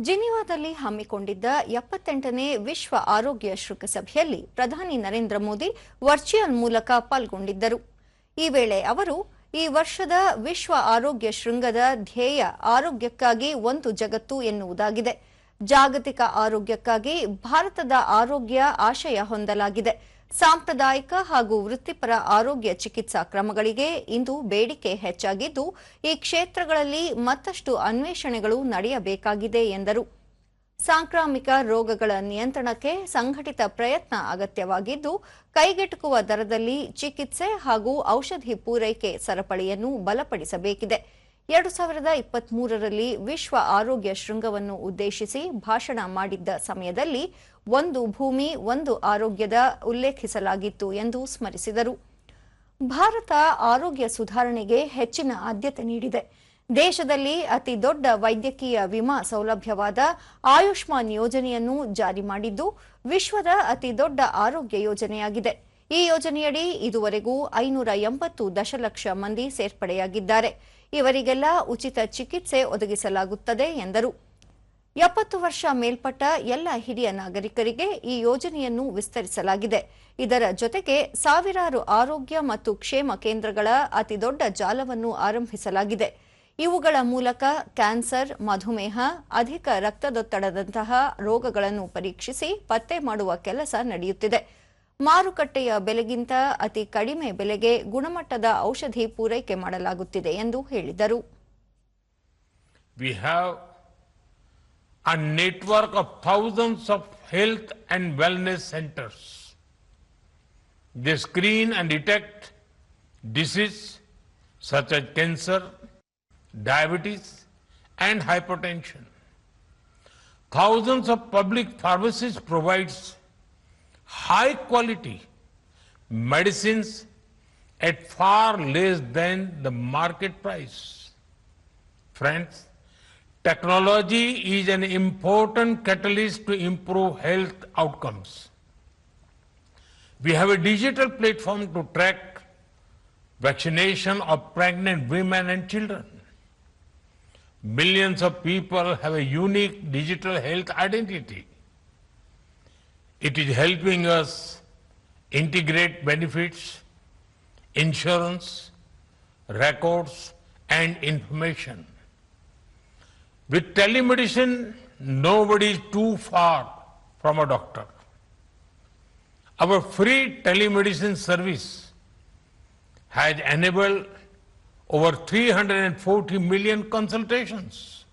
ಜಿನಿವಾದಲ್ಲಿ ಹಮ್ಮಿಕೊಂಡಿದ್ದ ಎಪ್ಪತ್ತೆಂಟನೇ ವಿಶ್ವ ಆರೋಗ್ಯ ಶೃಂಗಸಭೆಯಲ್ಲಿ ಪ್ರಧಾನಿ ನರೇಂದ್ರ ಮೋದಿ ವರ್ಚುವಲ್ ಮೂಲಕ ಪಾಲ್ಗೊಂಡಿದ್ದರು. ಈ ವೇಳೆ ಅವರು, ಈ ವರ್ಷದ ವಿಶ್ವ ಆರೋಗ್ಯ ಶೃಂಗದ ಧ್ಯೇಯ ಆರೋಗ್ಯಕ್ಕಾಗಿ ಒಂದು ಜಗತ್ತು ಎನ್ನುವುದಾಗಿದೆ. ಜಾಗತಿಕ ಆರೋಗ್ಯಕ್ಕಾಗಿ ಭಾರತದ ಆರೋಗ್ಯ ಆಶಯ ಹೊಂದಲಾಗಿದೆ. ಸಾಂಪ್ರದಾಯಿಕ ಹಾಗೂ ವೃತ್ತಿಪರ ಆರೋಗ್ಯ ಚಿಕಿತ್ಸಾ ಕ್ರಮಗಳಿಗೆ ಇಂದು ಬೇಡಿಕೆ ಹೆಚ್ಚಾಗಿದ್ದು, ಈ ಕ್ಷೇತ್ರಗಳಲ್ಲಿ ಮತ್ತಷ್ಟು ಅನ್ವೇಷಣೆಗಳು ನಡೆಯಬೇಕಾಗಿದೆ ಎಂದರು. ಸಾಂಕ್ರಾಮಿಕ ರೋಗಗಳ ನಿಯಂತ್ರಣಕ್ಕೆ ಸಂಘಟಿತ ಪ್ರಯತ್ನ ಅಗತ್ಯವಾಗಿದ್ದು, ಕೈಗೆಟುಕುವ ದರದಲ್ಲಿ ಚಿಕಿತ್ಸೆ ಹಾಗೂ ಔಷಧಿ ಪೂರೈಕೆ ಸರಪಳಿಯನ್ನು ಬಲಪಡಿಸಬೇಕಿದೆ. ಎರಡು ಸಾವಿರದ ಇಪ್ಪತ್ಮೂರರಲ್ಲಿ ವಿಶ್ವ ಆರೋಗ್ಯ ಶೃಂಗವನ್ನು ಉದ್ದೇಶಿಸಿ ಭಾಷಣ ಮಾಡಿದ್ದ ಸಮಯದಲ್ಲಿ ಒಂದು ಭೂಮಿ, ಒಂದು ಆರೋಗ್ಯದ ಉಲ್ಲೇಖಿಸಲಾಗಿತ್ತು ಎಂದು ಸ್ಮರಿಸಿದರು. ಭಾರತ ಆರೋಗ್ಯ ಸುಧಾರಣೆಗೆ ಹೆಚ್ಚಿನ ಆದ್ಯತೆ ನೀಡಿದೆ. ದೇಶದಲ್ಲಿ ಅತಿ ದೊಡ್ಡ ವೈದ್ಯಕೀಯ ವಿಮಾ ಸೌಲಭ್ಯವಾದ ಆಯುಷ್ಮಾನ್ ಯೋಜನೆಯನ್ನು ಜಾರಿ ಮಾಡಿದ್ದು, ವಿಶ್ವದ ಅತಿ ದೊಡ್ಡ ಆರೋಗ್ಯ ಯೋಜನೆಯಾಗಿದೆ. ಈ ಯೋಜನೆಯಡಿ ಇದುವರೆಗೂ ಐನೂರ ಎಂಬತ್ತು ದಶಲಕ್ಷ ಮಂದಿ ಸೇರ್ಪಡೆಯಾಗಿದ್ದಾರೆ. ಇವರಿಗೆಲ್ಲ ಉಚಿತ ಚಿಕಿತ್ಸೆ ಒದಗಿಸಲಾಗುತ್ತದೆ ಎಂದರು. ಎಪ್ಪತ್ತು ವರ್ಷ ಮೇಲ್ಪಟ್ಟ ಎಲ್ಲ ಹಿರಿಯ ನಾಗರಿಕರಿಗೆ ಈ ಯೋಜನೆಯನ್ನು ವಿಸ್ತರಿಸಲಾಗಿದೆ. ಇದರ ಜೊತೆಗೆ ಸಾವಿರಾರು ಆರೋಗ್ಯ ಮತ್ತು ಕ್ಷೇಮ ಕೇಂದ್ರಗಳ ಅತಿದೊಡ್ಡ ಜಾಲವನ್ನು ಆರಂಭಿಸಲಾಗಿದೆ. ಇವುಗಳ ಮೂಲಕ ಕ್ಯಾನ್ಸರ್, ಮಧುಮೇಹ, ಅಧಿಕ ರಕ್ತದೊತ್ತಡದಂತಹ ರೋಗಗಳನ್ನು ಪರೀಕ್ಷಿಸಿ ಪತ್ತೆ ಮಾಡುವ ಕೆಲಸ ನಡೆಯುತ್ತಿದೆ. ಮಾರುಕಟ್ಟೆಯ ಬೆಲೆಗಿಂತ ಅತಿ ಕಡಿಮೆ ಬೆಲೆಗೆ ಗುಣಮಟ್ಟದ ಔಷಧಿ ಪೂರೈಕೆ ಮಾಡಲಾಗುತ್ತಿದೆ ಎಂದು ಹೇಳಿದರು. We have a network of thousands of health and wellness centres the screen and detect disease such as cancer diabetes and hypertension thousands of public pharmacies provides high quality medicines at far less than the market price. Friends, technology is an important catalyst to improve health outcomes. We have a digital platform to track vaccination of pregnant women and children. Millions of people have a unique digital health identity. It is helping us integrate benefits, insurance, records, and information. With telemedicine, nobody is too far from a doctor. Our free telemedicine service has enabled over 340 million consultations.